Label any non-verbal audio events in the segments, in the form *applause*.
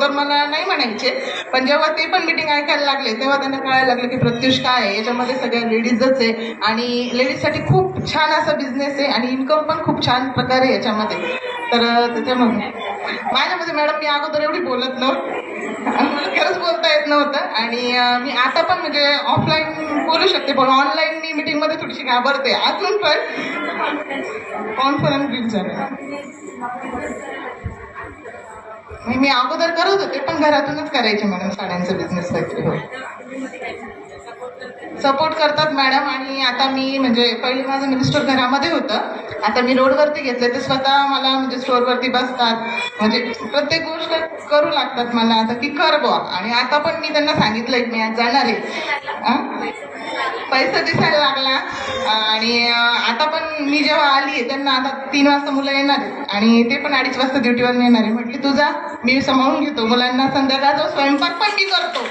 अगोदर मला नाही म्हणायचे पण जेव्हा ते पण मिटिंग ऐकायला लागले तेव्हा त्यांना कळायला लागलं की प्रत्युष काय आहे. याच्यामध्ये सगळ्या लेडीजच आहे आणि लेडीजसाठी खूप छान असा बिझनेस आहे आणि इन्कम पण खूप छान प्रकारे आहे याच्यामध्ये. तर त्याच्यामध्ये माझ्यामध्ये मॅडम मी अगोदर एवढी बोलत नव्हतं. *laughs* खरंच बोलता येत नव्हतं. आणि मी आता पण म्हणजे ऑफलाईन बोलू शकते पण ऑनलाईन मी मीटिंगमध्ये थोडीशी घाबरते. अजून पण. कॉन्फरन्स बिल झालं मी मी अगोदर करत होते पण घरातूनच करायचे मॅडम साड्यांचा बिझनेस वगैरे. हो सपोर्ट करतात मॅडम आणि आता मी म्हणजे पहिले माझं मिनिस्टर घरामध्ये होतं. आता मी रोडवरती घेतलं ते स्वतः मला म्हणजे स्टोरवरती बसतात. म्हणजे प्रत्येक गोष्ट करू लागतात मला. आता की कर बुवा. आणि आता पण मी त्यांना सांगितलंय मी आज जाणार आहे. पैसा दिसायला लागला. आणि आता पण मी जेव्हा आली आहे त्यांना आता तीन वाजता मुलं येणार आणि ते पण अडीच वाजता ड्युटीवर येणार आहे. म्हटली तुझा मी समावून घेतो. मुलांना संध्याकाळचा स्वयंपाक पण मी करतो.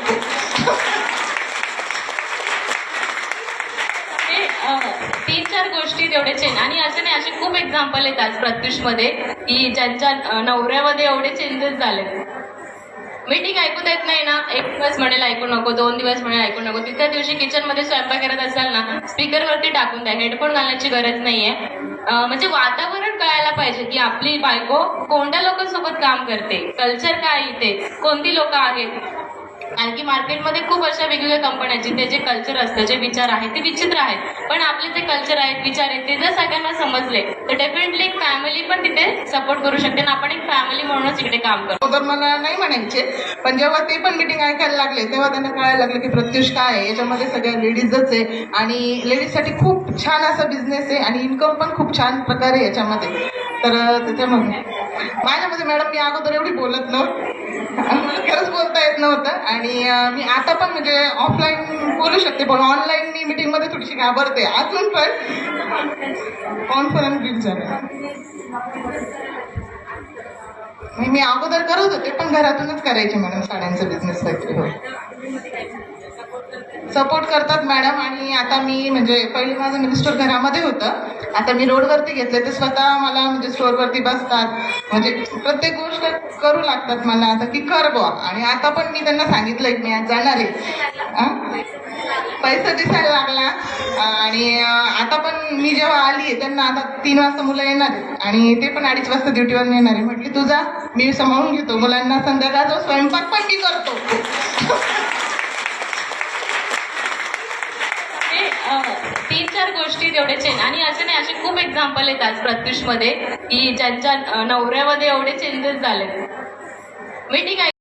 ते तीन चार गोष्टी तेवढे चेंज आणि असे नाही असे खूप एक्झाम्पल आहेत आज प्रत्युषमध्ये की ज्यांच्या नवऱ्यामध्ये एवढे चेंजेस झाले. मीटिंग ऐकू येत नाही ना. एक दिवस म्हणेल ऐकू नको दोन दिवस म्हणेल ऐकू नको. तिसऱ्या दिवशी किचनमध्ये स्वयंपाक करत असाल ना स्पीकरवरती टाकून द्या. हेडफोन घालण्याची गरज नाही आहे म्हणजे वातावरण कळायला पाहिजे की आपली बायको कोणत्या लोकांसोबत काम करते? कल्चर काय आहे इथे? कोणती लोक आहेत? कारण की मार्केटमध्ये खूप अशा वेगवेगळ्या कंपन्या जिथे जे कल्चर असतं जे विचार आहेत ते विचित्र आहेत. पण आपले जे कल्चर आहेत विचार आहेत ते जर सगळ्यांना समजले तर डेफिनेटली एक फॅमिली पण तिथे सपोर्ट करू शकते आणि आपण एक फॅमिली म्हणूनच इकडे काम करतो. अगोदर मला नाही म्हणायचे पण जेव्हा ते पण मिटिंग ऐकायला लागले तेव्हा त्यांना कळायला लागलं की प्रत्युष काय आहे. याच्यामध्ये सगळ्या लेडीजच आहे आणि लेडीजसाठी खूप छान असा बिझनेस आहे आणि इन्कम पण खूप छान प्रकारे आहे याच्यामध्ये. तर त्याच्यामध्ये माझ्यामध्ये मॅडम मी अगोदर एवढी बोलत नव्हतं. खरंच बोलता येत नव्हतं. आणि मी आता पण म्हणजे ऑफलाईन बोलू शकते पण ऑनलाईन मी मिटिंगमध्ये थोडीशी घाबरते. अजून पण कॉन्फरन्स बिल झालं. मी मी अगोदर करत होते पण घरातूनच करायचे मॅडम साड्यांचा बिझनेस वगैरे हो. सपोर्ट करतात मॅडम. आणि आता मी म्हणजे पहिले माझं मिनिस्टर घरामध्ये होतं. आता मी रोडवरती घेतले ते स्वतः मला म्हणजे स्टोअरवरती बसतात. म्हणजे प्रत्येक गोष्ट करू लागतात मला आता की कर बुवा. आणि आता पण मी त्यांना सांगितलंय मी आज जाणार आहे. पैसा दिसायला लागला. आणि आता पण मी जेव्हा आली आहे त्यांना आता तीन वाजता मुलं येणार आहेत. आणि ते पण अडीच वाजता ड्युटीवर येणार आहे. म्हटली तुझा मी सांभाळून घेतो. मुलांना संध्याकाळचा स्वयंपाक पण मी करतो ते अ, तीन चार गोष्टी तेवढे चेंज आणि असे नाही असे खूप एक्झाम्पल आहेत आज प्रत्युषमध्ये की ज्यांच्या नवऱ्यामध्ये एवढे चेंजेस झाले मी ठीक आहे.